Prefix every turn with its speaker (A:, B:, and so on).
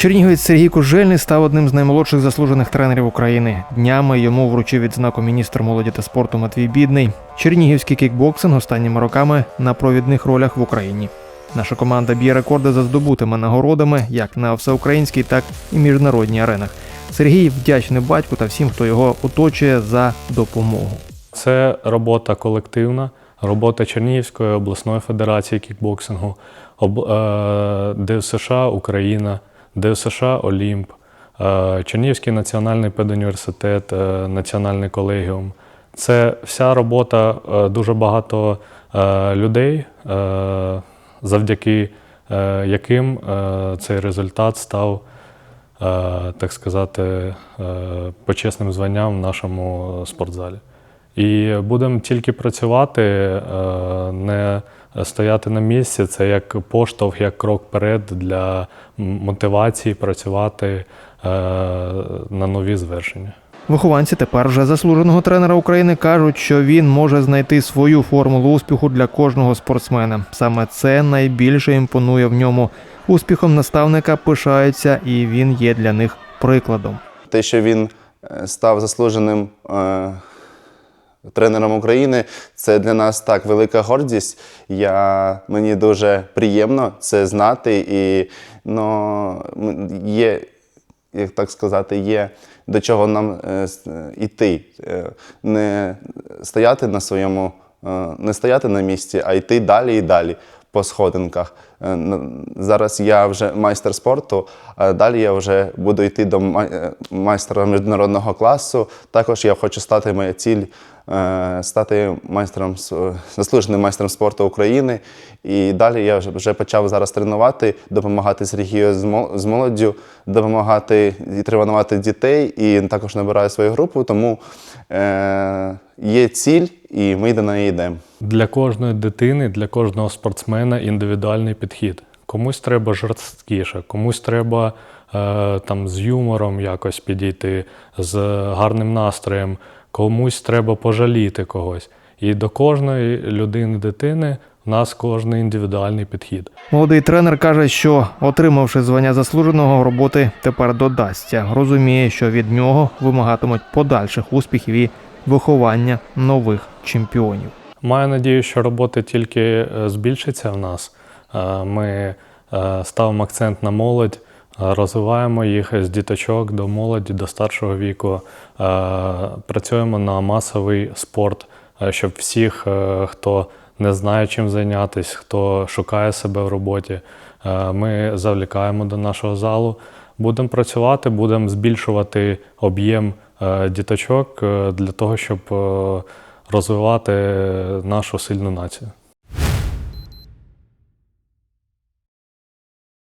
A: Чернігівець Сергій Кужельний став одним з наймолодших заслужених тренерів України. Днями йому вручив відзнаку міністр молоді та спорту Матвій Бідний. Чернігівський кікбоксинг останніми роками на провідних ролях в Україні. Наша команда б'є рекорди за здобутими нагородами як на всеукраїнській, так і міжнародній аренах. Сергій вдячний батьку та всім, хто його оточує за допомогу.
B: Це робота колективна, робота Чернігівської обласної федерації кікбоксингу, об, е, ДЮСШ Україна, ДЮСШ Олімп, е, Чернігівський національний педуніверситет, е, Національний колегіум. Це вся робота е, дуже багато людей, завдяки яким цей результат став, так сказати, почесним званням в нашому спортзалі. І будемо тільки працювати, е, не стояти на місці. Це як поштовх, як крок вперед для мотивації працювати е, на нові звершення.
A: Вихованці тепер вже заслуженого тренера України кажуть, що він може знайти свою формулу успіху для кожного спортсмена. Саме це найбільше імпонує в ньому. Успіхом наставника пишаються, і він є для них прикладом.
C: Те, що він е, став заслуженим тренером України, це для нас так велика гордість. Я, мені дуже приємно це знати. І ну, є, як так сказати, є до чого нам е, с- е. Не стояти на своєму, е, не стояти на місці, а йти далі і далі по сходинках. Зараз я вже майстер спорту, а далі я вже буду йти до майстра міжнародного класу. Також я хочу стати моя ціль стати майстром заслуженим майстром спорту України. І далі я вже- почав зараз тренувати, допомагати Сергію з молоддю, допомагати і тренувати дітей, і також набираю свою групу. Тому е, є ціль, і ми до неї йдемо.
B: Для кожної дитини, для кожного спортсмена індивідуальний підхід. Комусь треба жорсткіше, комусь треба е, там з юмором якось підійти, з гарним настроєм, комусь треба пожаліти когось. І до кожної людини, дитини в нас кожний індивідуальний підхід.
A: Молодий тренер каже, що отримавши звання заслуженого, роботи тепер додасться. Розуміє, що від нього вимагатимуть подальших успіхів і виховання нових чемпіонів.
B: Маю надію, що роботи тільки е, збільшиться в нас. Е, Ми е, ставимо акцент на молодь, розвиваємо їх з діточок до молоді, до старшого віку. Е, Працюємо на масовий спорт, е, щоб всіх, е, хто не знає, чим зайнятися, хто шукає себе в роботі, ми завлікаємо до нашого залу. Будемо працювати, будемо збільшувати об'єм діточок для того, щоб розвивати нашу сильну націю.